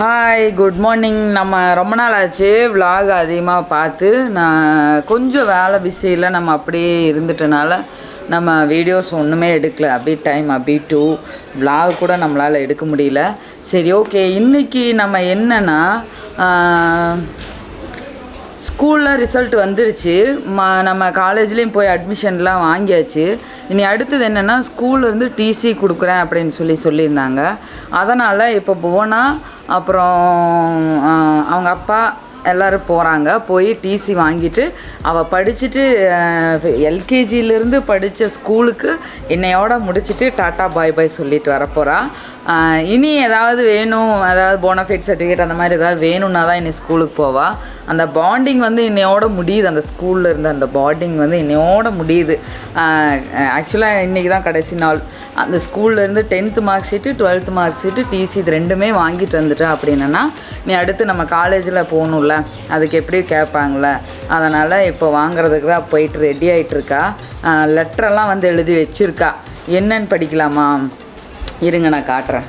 Hi good morning நம்ம ரொம்ப நாள் ஆச்சு விலாக் அதிகமாக பார்த்து நான் கொஞ்சம் வேலை பிஸியில் நம்ம அப்படியே இருந்துட்டனால நம்ம வீடியோஸ் ஒன்றுமே எடுக்கல. அபி டைம் அபி டூ விலாக் கூட நம்மளால் எடுக்க முடியல. சரி ஓகே இன்றைக்கி நம்ம என்னென்னா ஸ்கூலில் ரிசல்ட் வந்துருச்சு. ம நம்ம காலேஜ்லேயும் போய் அட்மிஷன்லாம் வாங்கியாச்சு. இனி அடுத்தது என்னென்னா ஸ்கூல்லேருந்து டிசி கொடுக்குறேன் அப்படின்னு சொல்லி சொல்லியிருந்தாங்க. அதனால் இப்போ புவனா அப்புறம் அவங்க அப்பா எல்லோரும் போகிறாங்க போய் டிசி வாங்கிட்டு அவள் படிச்சுட்டு எல்கேஜியிலேருந்து படித்த ஸ்கூலுக்கு என்னையோட முடிச்சுட்டு டாட்டா பாய் பாய் சொல்லிட்டு வரப்போகிறான் இனி ஏதாவது வேணும்? அதாவது போனஃபைட் சர்டிஃபிகேட் அந்த மாதிரி ஏதாவது வேணும்னா தான் இனி ஸ்கூலுக்கு போவா. அந்த பாண்டிங் வந்து இன்னையோட முடியுது. அந்த ஸ்கூலில் இருந்த அந்த பாண்டிங் வந்து இன்னையோட முடியுது. ஆக்சுவலாக இன்றைக்கி தான் கடைசி நாள். அந்த ஸ்கூல்லேருந்து tenth mark sheet twelfth mark sheet TC இது ரெண்டுமே வாங்கிட்டு வந்துட்டேன் அப்படின்னா நீ அடுத்து நம்ம காலேஜில் போகணும்ல. அதுக்கு எப்படி கேட்பாங்கள அதனால் இப்போ வாங்குறதுக்கு தான் போயிட்டு ரெடி ஆகிட்டுருக்கா லெட்டரெல்லாம் வந்து எழுதி வச்சுருக்கா. என்னன்னு படிக்கலாமா? இருங்க நான் காட்டுறேன்.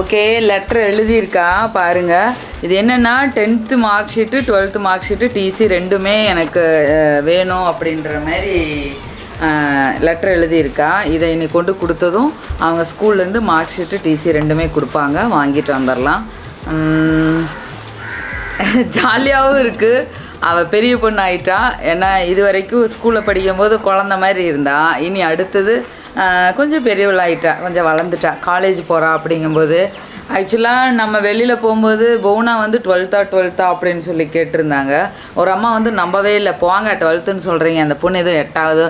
ஓகே லெட்டர் எழுதியிருக்கா? பாருங்கள் இது என்னென்னா tenth mark sheet twelfth mark sheet TC ரெண்டுமே எனக்கு வேணும் அப்படின்ற மாதிரி லெட்டர் எழுதியிருக்கா. இதை இன்னைக்கு கொண்டு கொடுத்ததும் அவங்க ஸ்கூல்லேருந்து மார்க் ஷீட்டு டிசி ரெண்டுமே கொடுப்பாங்க. வாங்கிட்டு வந்துடலாம் ஜாலியாகவும் இருக்குது அவள் பெரிய பொண்ணு ஆயிட்டா ஏன்னா இது வரைக்கும் ஸ்கூலில் படிக்கும்போது குழந்த மாதிரி இருந்தா. இனி அடுத்தது கொஞ்சம் பெரியவளாயிட்டா. கொஞ்சம் வளர்ந்துட்டா. காலேஜ் போகிறா அப்படிங்கும்போது ஆக்சுவலாக நம்ம வெளியில் போகும்போது பவுனா வந்து டுவெல்த்தா டுவெல்த்தா அப்படின்னு சொல்லி கேட்டிருந்தாங்க. ஒரு அம்மா வந்து நம்பவே இல்லை போங்க டுவெல்த்துன்னு சொல்கிறீங்க அந்த பொண்ணு எதுவும் எட்டாவது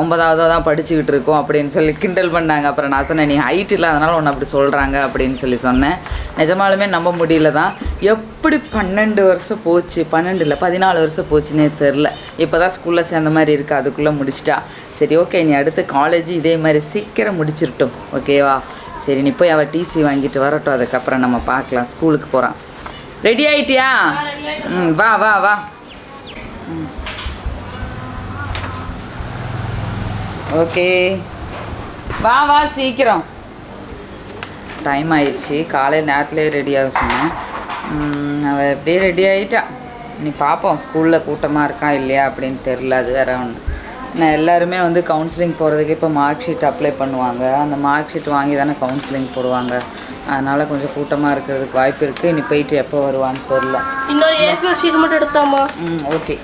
ஒன்பதாவதோ தான் படிச்சுக்கிட்டு இருக்கோம் அப்படின்னு சொல்லி கிண்டல் பண்ணாங்க. அப்புறம் நான் சொன்னேன் நீ ஹைட் இல்லாதனால ஒன்று அப்படி சொல்கிறாங்க அப்படின்னு சொல்லி சொன்னேன். நிஜமாலுமே நம்ப முடியல தான். எப்படி பன்னெண்டு வருஷம் போச்சு? பன்னெண்டு இல்லை பதினாலு வருஷம் போச்சுன்னே தெரில. இப்போ தான் ஸ்கூலில் சேர்ந்த மாதிரி இருக்குது அதுக்குள்ளே முடிச்சிட்டா. சரி ஓகே நீ அடுத்து காலேஜ் இதே மாதிரி சீக்கிரம் முடிச்சிருட்டும். ஓகேவா? சரி நீ போய் அவள் டிசி வாங்கிட்டு வரட்டும் அதுக்கப்புறம் நம்ம பார்க்கலாம். ஸ்கூலுக்கு போகிறான் ரெடி ஆயிட்டியா? ம் வா வா வா. ஓகே. வா வா சீக்கிரம். டைம் ஆயிடுச்சு. காலை நேரத்துலேயே ரெடியாக சொன்னேன். உம், அவள் எப்படியே ரெடி ஆகிட்டா நீ பார்ப்போம் ஸ்கூலில் கூட்டமாக இருக்கா இல்லையா அப்படின்னு தெரில அது வேற ஒன்று நான் எல்லாருமே வந்து கவுன்சிலிங் போகிறதுக்கு இப்போ மார்க் ஷீட் அப்ளை பண்ணுவாங்க. அந்த மார்க் ஷீட் வாங்கி தானே கவுன்சிலிங் போடுவாங்க. அதனால் கொஞ்சம் கூட்டமாக இருக்கிறதுக்கு வாய்ப்பு இருக்குது நீ போயிட்டு எப்போ வருவான்னு தெரில இன்னொரு ஏற்கனவே ஷீட் மட்டும் எடுத்தாமா? ம் ஓகே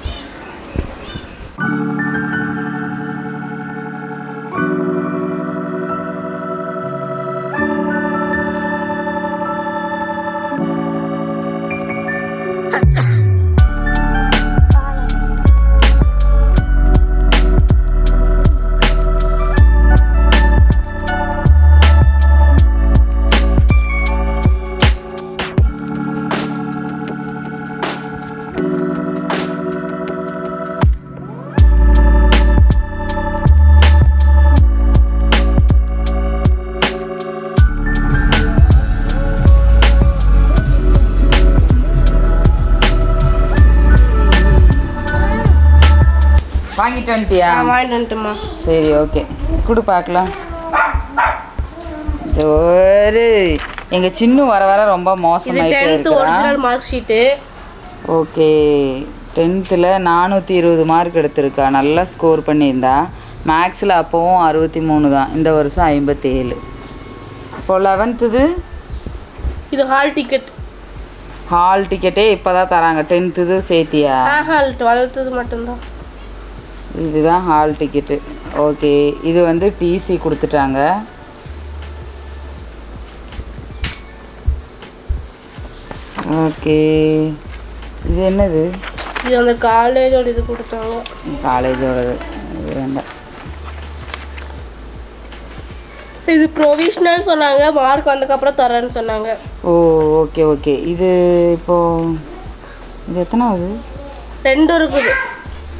வாங்கிட்டு வந்துட்டியா? வாங்கிட்டு வந்துட்டுமா சரி ஓகே. கொடு பார்க்கலாம் ஒரு எங்கள் சின்ன வர வர ரொம்ப இது மோசமாயிட்டே டென்த் இருக்கிறான் ஒரிஜினல் மார்க் ஷீட்டு ஓகே டென்த்தில் நானூற்றி இருபது மார்க் எடுத்திருக்கா. நல்லா ஸ்கோர் பண்ணியிருந்தா. மேக்ஸில் அப்போவும் அறுபத்தி மூணு தான். இந்த வருஷம் ஐம்பத்தி ஏழு இப்போ லெவன்த்துது இது ஹால் டிக்கெட் ஹால் டிக்கெட்டே இப்போ தான் தராங்க. டென்த்துது சேர்த்தியா? ஹால் டுவெல்த்து மட்டும்தான். இதுதான் ஹால் டிக்கெட்டு ஓகே இது வந்து டிசி கொடுத்துட்டாங்க. ஓகே இது என்னது? இது அந்த காலேஜோட இது கொடுத்தாங்க. காலேஜோடது இது வேண்டாம். இது ப்ரொவிஷனல் சொன்னாங்க மார்க் வந்ததுக்கப்புறம் தரேன்னு சொன்னாங்க. ஓ ஓகே ஓகே இது இப்போ இது எத்தனாவது? ரெண்டும் இருக்குது.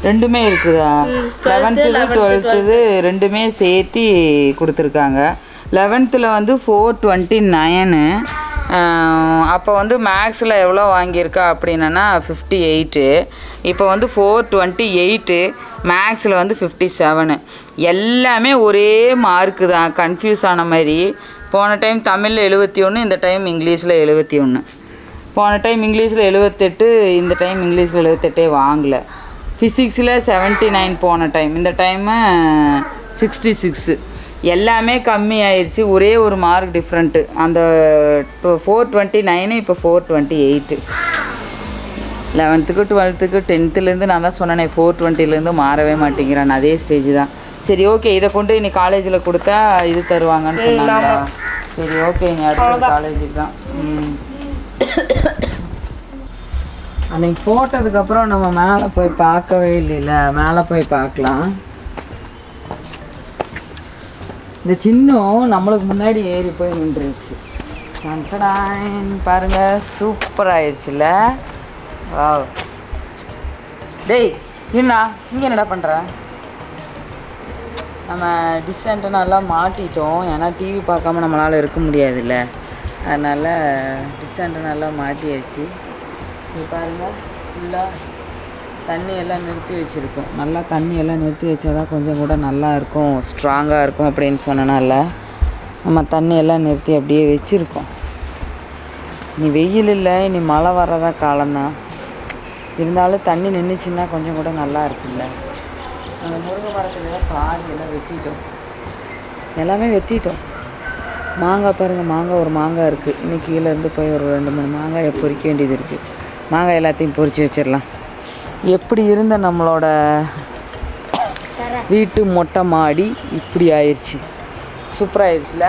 ரெண்டுமே இருக்குதா. ம், லெவன்த்துது டுவெல்த்துது ரெண்டுமே சேர்த்து கொடுத்துருக்காங்க. லெவன்த்தில் வந்து ஃபோர் டுவெண்ட்டி நயனு அப்போ வந்து மேக்ஸில் எவ்வளோ வாங்கியிருக்கா அப்படின்னா ஃபிஃப்டி எயிட்டு இப்போ வந்து ஃபோர் டுவெண்ட்டி எயிட்டு மேக்ஸில் வந்து ஃபிஃப்டி செவனு எல்லாமே ஒரே மார்க்கு தான். கன்ஃபியூஸ் ஆன மாதிரி. போன டைம் தமிழில் எழுபத்தி ஒன்று இந்த டைம் இங்கிலீஷில் எழுபத்தி ஒன்று போன டைம் இங்கிலீஷில் எழுபத்தெட்டு இந்த டைம் இங்கிலீஷில் எழுபத்தெட்டே வாங்கலை. ஃபிசிக்ஸில் 79 நைன் போன டைம் இந்த டைமு சிக்ஸ்டி சிக்ஸு எல்லாமே கம்மி ஆயிடுச்சு ஒரே ஒரு மார்க் டிஃப்ரெண்ட்டு அந்த ஃபோர் டுவெண்ட்டி நைனு இப்போ ஃபோர் டுவெண்ட்டி எயிட்டு லெவன்த்துக்கு டுவெல்த்துக்கு டென்த்துலேருந்து நான் தான் சொன்னேனே ஃபோர் டுவெண்ட்டிலேருந்து மாறவே மாட்டேங்கிறான் அதே ஸ்டேஜ் தான். சரி ஓகே இதை கொண்டு நீ காலேஜில் கொடுத்தா இது தருவாங்கன்னு சொன்னாங்க சரி ஓகே நீ அடுத்த காலேஜுக்கு தான். ம். அன்னைக்கு போட்டதுக்கப்புறம் நம்ம மேலே போய் பார்க்கவே இல்லைல்ல மேலே போய் பார்க்கலாம். இந்த சின்னம் நம்மளுக்கு முன்னாடி ஏறி போய் நின்றுச்சு டன்டடாயின். பாருங்க சூப்பர் ஆயிடுச்சுல. வா டேய் என்னடா இங்கே என்னடா பண்ணுற நம்ம டிஸ்டன்ட்டை நல்லா மாட்டிட்டோம். ஏன்னா டிவி பார்க்காம நம்மளால் இருக்க முடியாதுல்ல. அதனால் டிஸ்டன்ட்டை நல்லா மாட்டியாச்சு. இது பாருங்கள் ஃபுல்லாக தண்ணி எல்லாம் நிறுத்தி வச்சுருக்கோம். நல்லா தண்ணி எல்லாம் நிறுத்தி வச்சா தான் கொஞ்சம் கூட நல்லா இருக்கும் ஸ்ட்ராங்காக இருக்கும் அப்படின்னு சொன்னனால நம்ம தண்ணி எல்லாம் நிறுத்தி அப்படியே வச்சுருக்கோம். இனி வெயில் இல்லை இனி மழை வர்றதா காலம்தான். இருந்தாலும் தண்ணி நின்றுச்சுன்னா கொஞ்சம் கூட நல்லா இருக்குல்ல அந்த முருங்கை மரத்துல பாதி எல்லாம் வெட்டிட்டோம். எல்லாமே வெட்டிட்டோம். மாங்காய் பாருங்கள் மாங்காய் ஒரு மாங்காய் இருக்குது இன்னைக்கு கீழேருந்து போய் ஒரு ரெண்டு மூணு மாங்காயை பொறிக்க வேண்டியது இருக்குது மாங்காய் எல்லாத்தையும் பொறிச்சு வச்சிடலாம். எப்படி இருந்த நம்மளோட வீட்டு மொட்டை மாடி இப்படி ஆயிடுச்சு சூப்பராக ஆயிடுச்சுல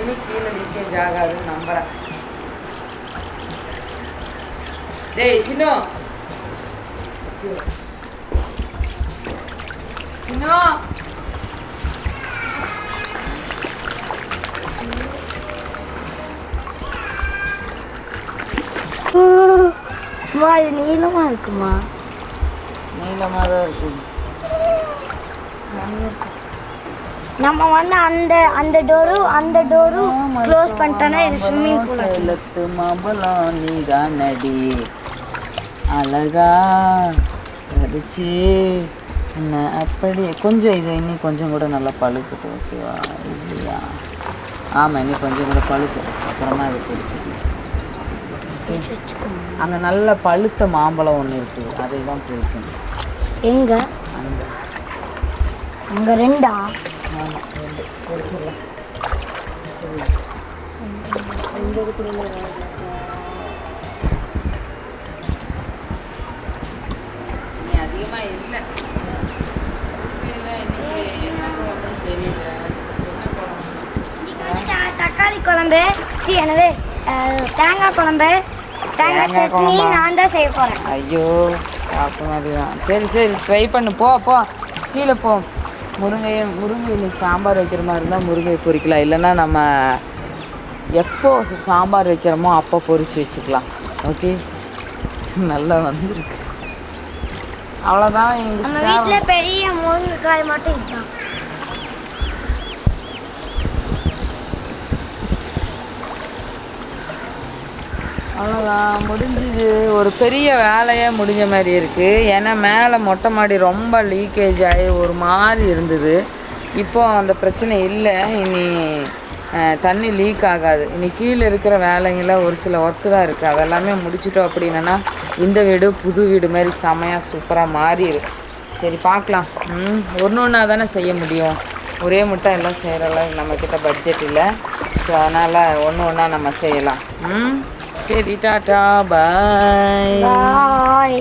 இனி கீழே லீக்கேஜ் ஆகாதுன்னு நம்புகிறேன் டேய் சின்னோ. சின்னோ. அம்மா இது நீளமா இருக்குமா? நீளமாக தான் இருக்குது நம்ம வந்து அந்த அந்த டோரும் அந்த டோரும் க்ளோஸ் பண்ணிட்டோன்னா இது ஸ்விம்மிங் பூல் சேலத்து மாம்பழம் நீதான் நடி அழகா அடிச்சு என்ன அப்படி கொஞ்சம் இது இன்னும் கொஞ்சம் கூட நல்லா பழுக்கட்டும் ஓகேவா இல்லையா? ஆமாம் இன்னும் கொஞ்சம் கூட பழுக்கட்டும். அப்புறமா இது பிடிச்சிக்கலாம். அங்கே நல்ல பழுத்த மாம்பழம் ஒன்று இருக்குது அதை தான் பிடிக்கணும் எங்க? அந்த அங்க ரெண்டா? ஆமாம் ரெண்டு பிடிச்சிடலாம் நீ அதிகமாக இல்லை தக்காளி குழம்பு. என்னது? தேங்காய் குழம்பு. தேங்காய் சட்னி? நான் தான் செய்ய ஐயோ சரி சரி ட்ரை பண்ணு. போ போ. கீழே போ. முருங்கையை முருங்கை இன்னைக்கு சாம்பார் வைக்கிற மாதிரி இருந்தால் முருங்கை பொரிக்கலாம். இல்லைன்னா நம்ம எப்போ சாம்பார் வைக்கிறோமோ அப்போ பொரிச்சு வச்சுக்கலாம். ஓகே நல்லா வந்திருக்கு. அவ்வளோதான் எங்கள் வீட்ல பெரிய முருங்கைக்காய் மட்டும் இதுதான் அவ்வளோதான் முடிஞ்சுது. ஒரு பெரிய வேலையாக முடிஞ்ச மாதிரி இருக்குது ஏன்னா மேலே மொட்டை மாடி ரொம்ப லீக்கேஜ் ஆகி ஒரு மாதிரி இருந்தது. இப்போ அந்த பிரச்சனை இல்லை. இனி தண்ணி லீக் ஆகாது. இனி கீழே இருக்கிற வேலைங்கள ஒரு சில ஒர்க்கு தான் இருக்குது அதெல்லாமே முடிச்சிட்டோம் அப்படின்னா இந்த வீடு புது வீடு மாதிரி செமையாக சூப்பராக மாறிடும் சரி பார்க்கலாம். ம் ஒன்று ஒன்றா தானே செய்ய முடியும். ஒரே முட்டை எல்லாம் செய்கிற அளவுக்கு நம்மக்கிட்ட பட்ஜெட் இல்லை. ஸோ அதனால் ஒன்று ஒன்றா நம்ம செய்யலாம். ம்? சரி டாட்டா பாய் பாய்